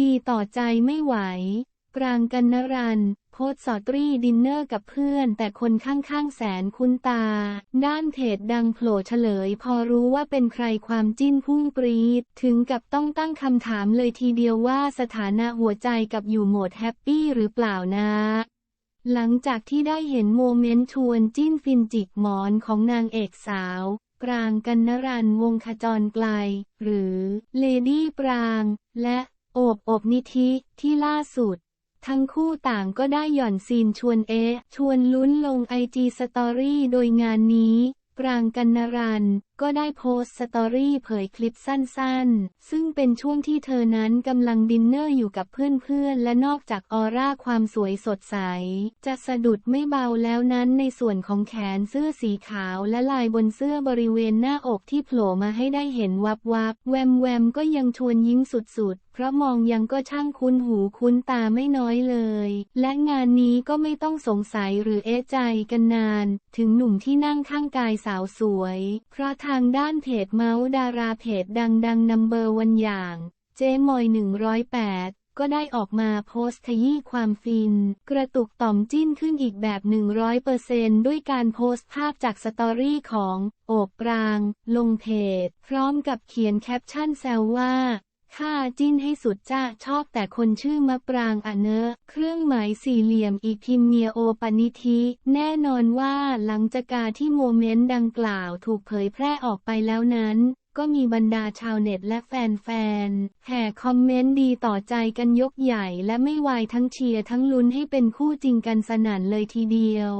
ดีต่อใจไม่ไหว ปรางกันนรันโพสสอตรีดินเนอร์กับเพื่อน แต่คนข้างๆแสนคุ้นตา ด้านเพจดังโผล่เฉลย พอรู้ว่าเป็นใครความจิ้นพุ่งปรีด ถึงกับต้องตั้งคำถามเลยทีเดียวว่าสถานะหัวใจกับอยู่โหมดแฮปปี้หรือเปล่านะหลังจากที่ได้เห็นโมเมนต์ชวนจิ้นฟินจิกหมอนของนางเอกสาว ปรางกันนรันวงขจรไกล หรือเลดี้ปราง และ อบอบนิธิที่ล่าสุด ทั้งคู่ต่างก็ได้หย่อนซีนชวนเอะชวนลุ้นลงไอจีสตอรี่โดยงานนี้ปรางกันนรันก็ได้โพสต์สตอรี่เผยคลิปสั้นๆ ซึ่งเป็นช่วงที่เธอนั้นกำลังดินเนอร์อยู่กับเพื่อนๆ และนอกจากออร่าความสวยสดใส จะสะดุดไม่เบาแล้วนั้นในส่วนของแขนเสื้อสีขาวและลายบนเสื้อบริเวณหน้าอกที่โผล่มาให้ได้เห็นวับวับๆแวมแวมก็ยังชวนยิ้มสุดๆ เพราะมองยังก็ช่างคุ้นหูคุ้นตาไม่น้อยเลย และงานนี้ก็ไม่ต้องสงสัยหรือเอะใจกันนาน ถึงหนุ่มที่นั่งข้างกายสาวสวย เพราะทางด้านเพจเมาส์ดาราเพจดังดังนัมเบอร์วันอย่างเจมอย 108ก็ได้ออกมาโพสต์ขยี้ความฟิน กระตุกต่อมจิ้นขึ้นอีกแบบ 100%ด้วยการโพสต์ภาพจากสตอรี่ของ โอบปราง ลงเพจ พร้อมกับเขียนแคปชั่นแซวว่า ค่าจิ้นให้สุดจ้าชอบแต่คนชื่อมะปรางอะเนอะ เครื่องหมายสี่เหลี่ยมอีกพิมเมียโอปนิธิแน่นอนว่าหลังจากการที่โมเมนต์ดังกล่าวถูกเผยแพร่ออกไปแล้วนั้น ก็มีบรรดาชาวเน็ตและแฟนๆแห่คอมเมนต์ดีต่อใจกันยกใหญ่และไม่วายทั้งเชียร์ทั้งลุ้นให้เป็นคู่จริงกันสนั่นเลยทีเดียว